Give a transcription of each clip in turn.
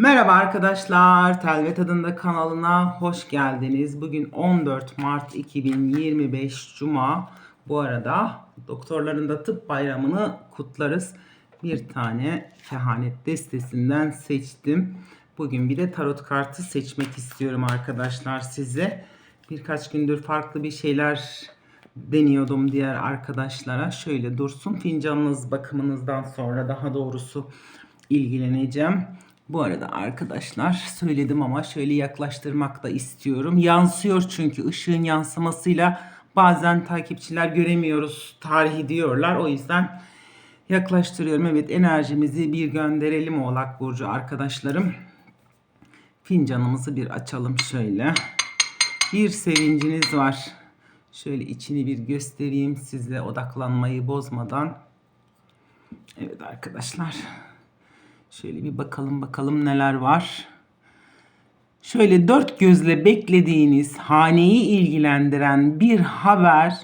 Merhaba arkadaşlar, Telvet adında kanalına hoş geldiniz. Bugün 14 Mart 2025 Cuma. Bu arada doktorların da tıp bayramını kutlarız. Bir tane kehanet destesinden seçtim. Bugün bir de tarot kartı seçmek istiyorum arkadaşlar size. Birkaç gündür farklı bir şeyler deniyordum diğer arkadaşlara. Şöyle dursun fincanınız bakımınızdan sonra daha doğrusu ilgileneceğim. Bu arada arkadaşlar söyledim ama şöyle yaklaştırmak da istiyorum. Yansıyor çünkü ışığın yansımasıyla bazen takipçiler göremiyoruz tarihi diyorlar. O yüzden yaklaştırıyorum. Evet enerjimizi bir gönderelim Oğlak Burcu arkadaşlarım. Fincanımızı bir açalım şöyle. Bir sevinciniz var. Şöyle içini bir göstereyim size odaklanmayı bozmadan. Evet arkadaşlar. Şöyle bir bakalım bakalım neler var. Şöyle dört gözle beklediğiniz haneyi ilgilendiren bir haber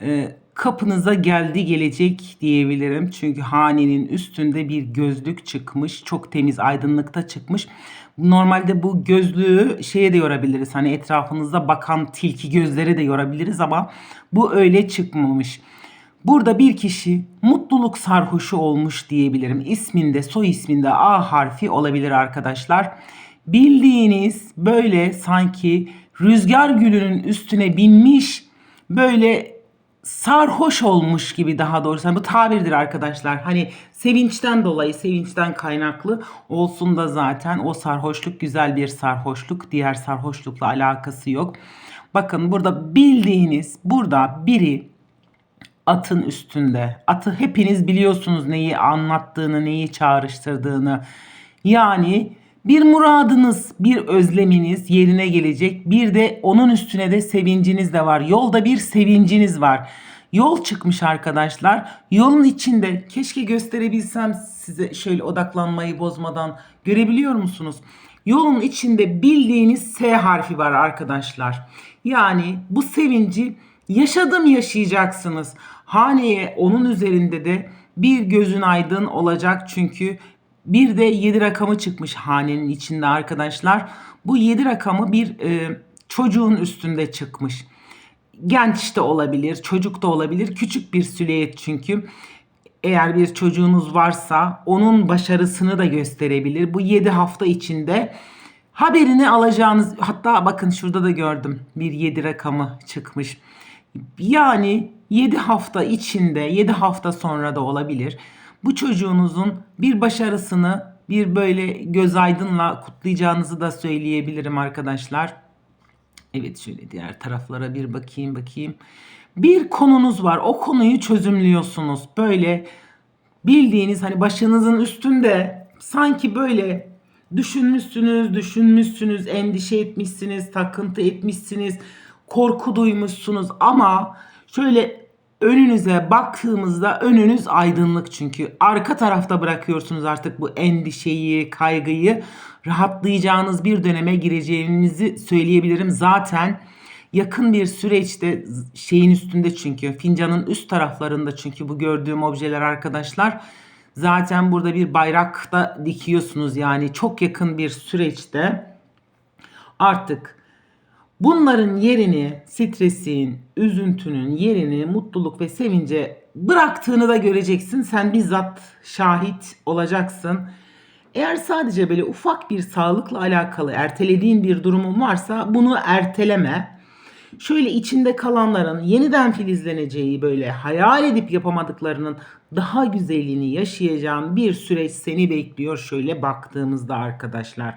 e, kapınıza geldi gelecek diyebilirim. Çünkü hanenin üstünde bir gözlük çıkmış. Çok temiz aydınlıkta çıkmış. Normalde bu gözlüğü şeye de yorabiliriz. Hani etrafınızda bakan tilki gözleri de yorabiliriz ama bu öyle çıkmamış. Burada bir kişi mutluluk sarhoşu olmuş diyebilirim. İsminde, soy isminde A harfi olabilir arkadaşlar. Bildiğiniz böyle sanki rüzgar gülünün üstüne binmiş böyle sarhoş olmuş gibi daha doğrusu. Yani bu tabirdir arkadaşlar. Hani sevinçten dolayı, sevinçten kaynaklı olsun da zaten o sarhoşluk güzel bir sarhoşluk. Diğer sarhoşlukla alakası yok. Bakın burada bildiğiniz burada biri atın üstünde. Atı hepiniz biliyorsunuz neyi anlattığını, neyi çağrıştırdığını. Yani bir muradınız, bir özleminiz yerine gelecek. Bir de onun üstüne de sevinciniz de var. Yolda bir sevinciniz var. Yol çıkmış arkadaşlar. Yolun içinde keşke gösterebilsem size şöyle odaklanmayı bozmadan görebiliyor musunuz? Yolun içinde bildiğiniz S harfi var arkadaşlar. Yani bu sevinci yaşadım yaşayacaksınız. Haneye onun üzerinde de bir gözün aydın olacak çünkü bir de 7 rakamı çıkmış hanenin içinde arkadaşlar. Bu 7 rakamı bir e, çocuğun üstünde çıkmış. Genç de olabilir, çocuk da olabilir. Küçük bir süliyet çünkü. Eğer bir çocuğunuz varsa onun başarısını da gösterebilir. Bu 7 hafta içinde haberini alacağınız hatta bakın şurada da gördüm bir 7 rakamı çıkmış. Yani 7 hafta içinde 7 hafta sonra da olabilir. Bu çocuğunuzun bir başarısını bir böyle göz aydınla kutlayacağınızı da söyleyebilirim arkadaşlar. Evet şöyle diğer taraflara bir bakayım bakayım. Bir konunuz var. O konuyu çözümlüyorsunuz. Böyle bildiğiniz hani başınızın üstünde sanki böyle düşünmüşsünüz, düşünmüşsünüz, endişe etmişsiniz, takıntı etmişsiniz, korku duymuşsunuz ama şöyle önünüze baktığımızda önünüz aydınlık çünkü. Arka tarafta bırakıyorsunuz artık bu endişeyi, kaygıyı. Rahatlayacağınız bir döneme gireceğinizi söyleyebilirim. Zaten yakın bir süreçte şeyin üstünde çünkü fincanın üst taraflarında çünkü bu gördüğüm objeler arkadaşlar. Zaten burada bir bayrak da dikiyorsunuz yani. Çok yakın bir süreçte artık Bunların yerini stresin, üzüntünün yerini mutluluk ve sevince bıraktığını da göreceksin. Sen bizzat şahit olacaksın. Eğer sadece böyle ufak bir sağlıkla alakalı ertelediğin bir durumun varsa bunu erteleme. Şöyle içinde kalanların yeniden filizleneceği böyle hayal edip yapamadıklarının daha güzelliğini yaşayacağın bir süreç seni bekliyor şöyle baktığımızda arkadaşlar.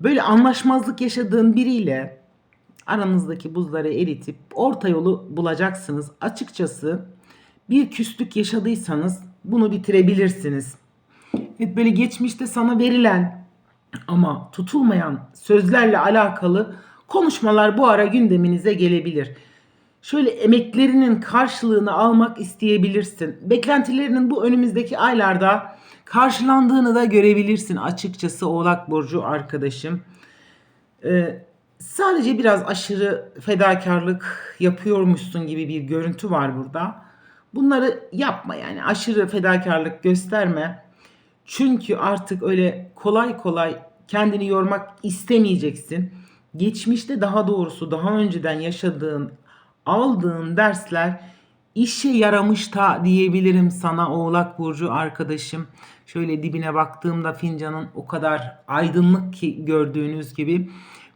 Böyle anlaşmazlık yaşadığın biriyle aranızdaki buzları eritip orta yolu bulacaksınız. Açıkçası bir küslük yaşadıysanız bunu bitirebilirsiniz. Evet böyle geçmişte sana verilen ama tutulmayan sözlerle alakalı konuşmalar bu ara gündeminize gelebilir. Şöyle emeklerinin karşılığını almak isteyebilirsin. Beklentilerinin bu önümüzdeki aylarda karşılandığını da görebilirsin açıkçası Oğlak Burcu arkadaşım. Ee, sadece biraz aşırı fedakarlık yapıyormuşsun gibi bir görüntü var burada. Bunları yapma yani aşırı fedakarlık gösterme. Çünkü artık öyle kolay kolay kendini yormak istemeyeceksin. Geçmişte daha doğrusu daha önceden yaşadığın, aldığın dersler işe yaramış da diyebilirim sana Oğlak Burcu arkadaşım. Şöyle dibine baktığımda fincanın o kadar aydınlık ki gördüğünüz gibi.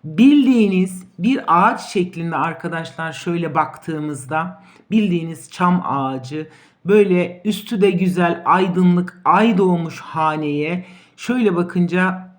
Bildiğiniz bir ağaç şeklinde arkadaşlar şöyle baktığımızda bildiğiniz çam ağacı böyle üstü de güzel aydınlık ay doğmuş haneye şöyle bakınca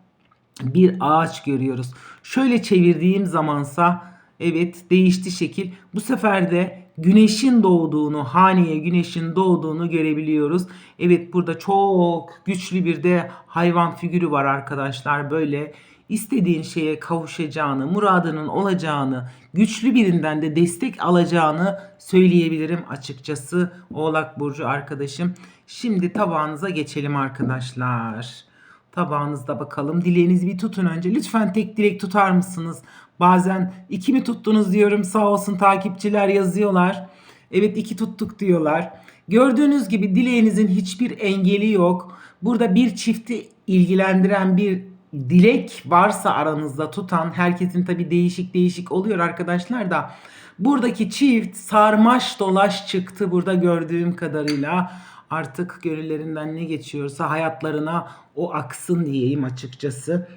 bir ağaç görüyoruz. Şöyle çevirdiğim zamansa evet değişti şekil. Bu sefer de güneşin doğduğunu, haneye güneşin doğduğunu görebiliyoruz. Evet burada çok güçlü bir de hayvan figürü var arkadaşlar. Böyle istediğin şeye kavuşacağını, muradının olacağını, güçlü birinden de destek alacağını söyleyebilirim açıkçası Oğlak Burcu arkadaşım. Şimdi tabağınıza geçelim arkadaşlar. Tabağınızda bakalım. Dileğinizi bir tutun önce. Lütfen tek dilek tutar mısınız? Bazen iki mi tuttunuz diyorum. Sağ olsun takipçiler yazıyorlar. Evet iki tuttuk diyorlar. Gördüğünüz gibi dileğinizin hiçbir engeli yok. Burada bir çifti ilgilendiren bir dilek varsa aranızda tutan herkesin tabi değişik değişik oluyor arkadaşlar da buradaki çift sarmaş dolaş çıktı burada gördüğüm kadarıyla artık gönüllerinden ne geçiyorsa hayatlarına o aksın diyeyim açıkçası.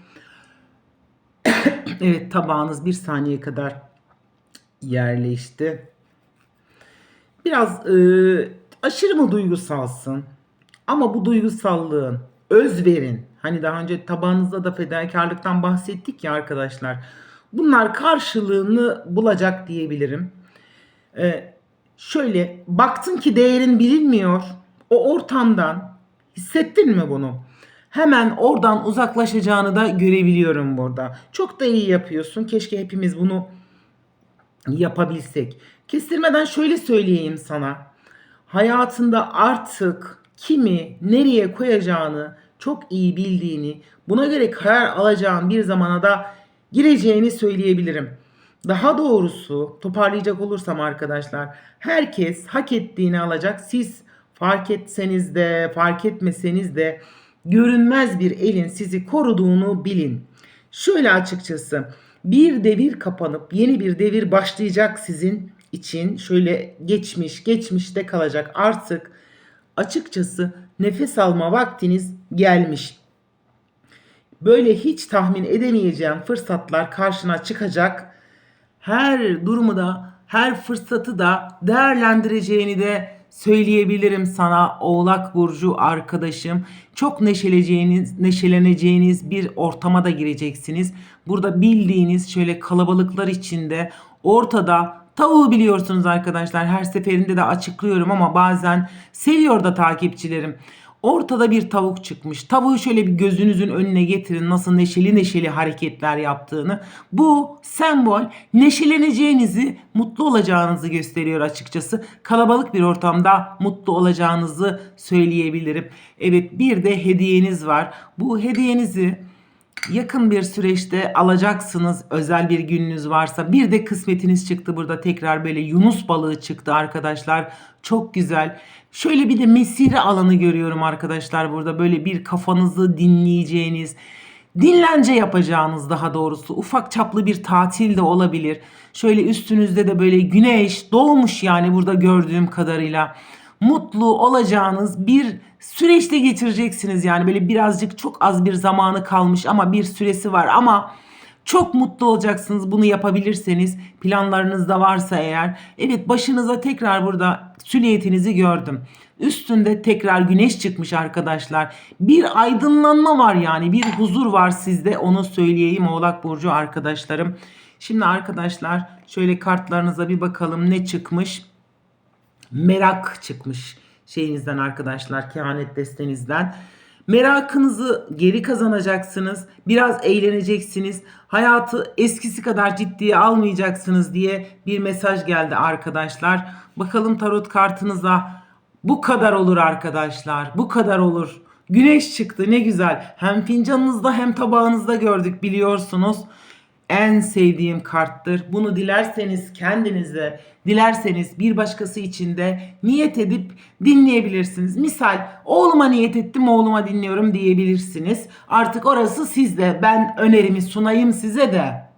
evet tabağınız bir saniye kadar yerleşti. Biraz e, aşırı mı duygusalsın? Ama bu duygusallığın, özverin, hani daha önce tabağınızda da fedakarlıktan bahsettik ya arkadaşlar. Bunlar karşılığını bulacak diyebilirim. Ee, şöyle baktın ki değerin bilinmiyor. O ortamdan hissettin mi bunu? Hemen oradan uzaklaşacağını da görebiliyorum burada. Çok da iyi yapıyorsun. Keşke hepimiz bunu yapabilsek. Kestirmeden şöyle söyleyeyim sana. Hayatında artık kimi nereye koyacağını çok iyi bildiğini, buna göre karar alacağın bir zamana da gireceğini söyleyebilirim. Daha doğrusu toparlayacak olursam arkadaşlar, herkes hak ettiğini alacak. Siz fark etseniz de, fark etmeseniz de görünmez bir elin sizi koruduğunu bilin. Şöyle açıkçası bir devir kapanıp yeni bir devir başlayacak sizin için. Şöyle geçmiş, geçmişte kalacak. Artık açıkçası nefes alma vaktiniz gelmiş. Böyle hiç tahmin edemeyeceğin fırsatlar karşına çıkacak. Her durumu da, her fırsatı da değerlendireceğini de söyleyebilirim sana Oğlak burcu arkadaşım. Çok neşeleceğiniz, neşeleneceğiniz bir ortama da gireceksiniz. Burada bildiğiniz şöyle kalabalıklar içinde ortada Tavuğu biliyorsunuz arkadaşlar her seferinde de açıklıyorum ama bazen seviyor da takipçilerim. Ortada bir tavuk çıkmış. Tavuğu şöyle bir gözünüzün önüne getirin nasıl neşeli neşeli hareketler yaptığını. Bu sembol neşeleneceğinizi, mutlu olacağınızı gösteriyor açıkçası. Kalabalık bir ortamda mutlu olacağınızı söyleyebilirim. Evet bir de hediyeniz var. Bu hediyenizi yakın bir süreçte alacaksınız özel bir gününüz varsa. Bir de kısmetiniz çıktı burada tekrar böyle Yunus balığı çıktı arkadaşlar. Çok güzel. Şöyle bir de mesire alanı görüyorum arkadaşlar burada. Böyle bir kafanızı dinleyeceğiniz, dinlence yapacağınız daha doğrusu ufak çaplı bir tatil de olabilir. Şöyle üstünüzde de böyle güneş doğmuş yani burada gördüğüm kadarıyla mutlu olacağınız bir süreçte geçireceksiniz. Yani böyle birazcık çok az bir zamanı kalmış ama bir süresi var ama çok mutlu olacaksınız bunu yapabilirseniz planlarınızda varsa eğer. Evet başınıza tekrar burada süliyetinizi gördüm. Üstünde tekrar güneş çıkmış arkadaşlar. Bir aydınlanma var yani bir huzur var sizde onu söyleyeyim Oğlak Burcu arkadaşlarım. Şimdi arkadaşlar şöyle kartlarınıza bir bakalım ne çıkmış merak çıkmış şeyinizden arkadaşlar kehanet destenizden. Merakınızı geri kazanacaksınız. Biraz eğleneceksiniz. Hayatı eskisi kadar ciddiye almayacaksınız diye bir mesaj geldi arkadaşlar. Bakalım tarot kartınıza bu kadar olur arkadaşlar. Bu kadar olur. Güneş çıktı ne güzel. Hem fincanınızda hem tabağınızda gördük biliyorsunuz. En sevdiğim karttır. Bunu dilerseniz kendinize, dilerseniz bir başkası için de niyet edip dinleyebilirsiniz. Misal oğluma niyet ettim, oğluma dinliyorum diyebilirsiniz. Artık orası sizde. Ben önerimi sunayım size de.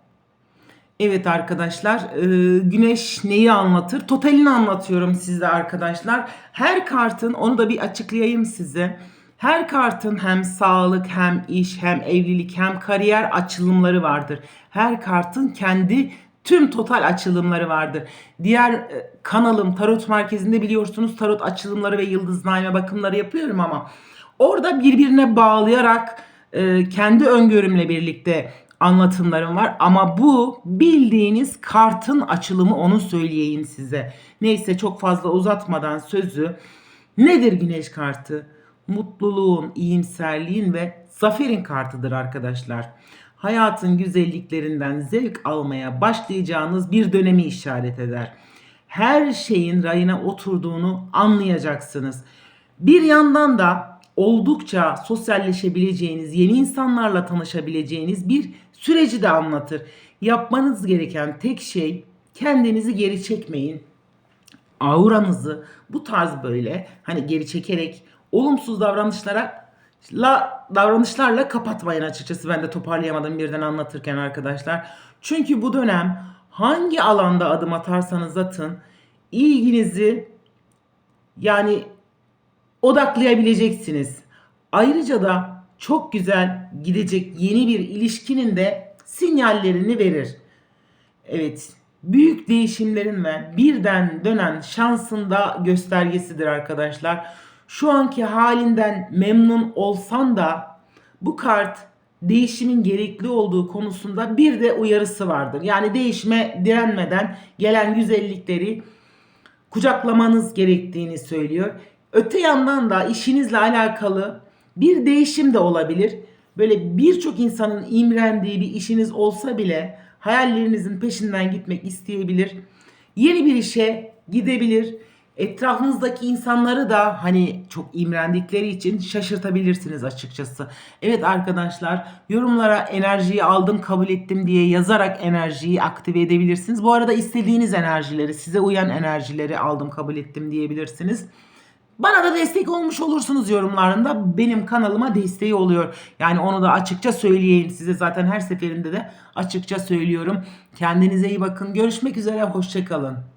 Evet arkadaşlar, e, güneş neyi anlatır? Totalini anlatıyorum size arkadaşlar. Her kartın, onu da bir açıklayayım size. Her kartın hem sağlık, hem iş, hem evlilik, hem kariyer açılımları vardır. Her kartın kendi tüm total açılımları vardır. Diğer e, kanalım Tarot Merkezi'nde biliyorsunuz tarot açılımları ve yıldızname bakımları yapıyorum ama orada birbirine bağlayarak e, kendi öngörümle birlikte anlatımlarım var ama bu bildiğiniz kartın açılımı onu söyleyeyim size. Neyse çok fazla uzatmadan sözü nedir güneş kartı? Mutluluğun, iyimserliğin ve zaferin kartıdır arkadaşlar. Hayatın güzelliklerinden zevk almaya başlayacağınız bir dönemi işaret eder. Her şeyin rayına oturduğunu anlayacaksınız. Bir yandan da oldukça sosyalleşebileceğiniz, yeni insanlarla tanışabileceğiniz bir süreci de anlatır. Yapmanız gereken tek şey kendinizi geri çekmeyin. Auranızı bu tarz böyle hani geri çekerek olumsuz davranışlara la davranışlarla kapatmayın açıkçası. Ben de toparlayamadım birden anlatırken arkadaşlar. Çünkü bu dönem hangi alanda adım atarsanız atın ilginizi yani odaklayabileceksiniz. Ayrıca da çok güzel gidecek yeni bir ilişkinin de sinyallerini verir. Evet, büyük değişimlerin ve birden dönen şansın da göstergesidir arkadaşlar. Şu anki halinden memnun olsan da bu kart değişimin gerekli olduğu konusunda bir de uyarısı vardır. Yani değişime direnmeden gelen güzellikleri kucaklamanız gerektiğini söylüyor. Öte yandan da işinizle alakalı bir değişim de olabilir. Böyle birçok insanın imrendiği bir işiniz olsa bile hayallerinizin peşinden gitmek isteyebilir. Yeni bir işe gidebilir. Etrafınızdaki insanları da hani çok imrendikleri için şaşırtabilirsiniz açıkçası. Evet arkadaşlar yorumlara enerjiyi aldım kabul ettim diye yazarak enerjiyi aktive edebilirsiniz. Bu arada istediğiniz enerjileri size uyan enerjileri aldım kabul ettim diyebilirsiniz. Bana da destek olmuş olursunuz yorumlarında. Benim kanalıma desteği oluyor. Yani onu da açıkça söyleyeyim size. Zaten her seferinde de açıkça söylüyorum. Kendinize iyi bakın. Görüşmek üzere. Hoşçakalın.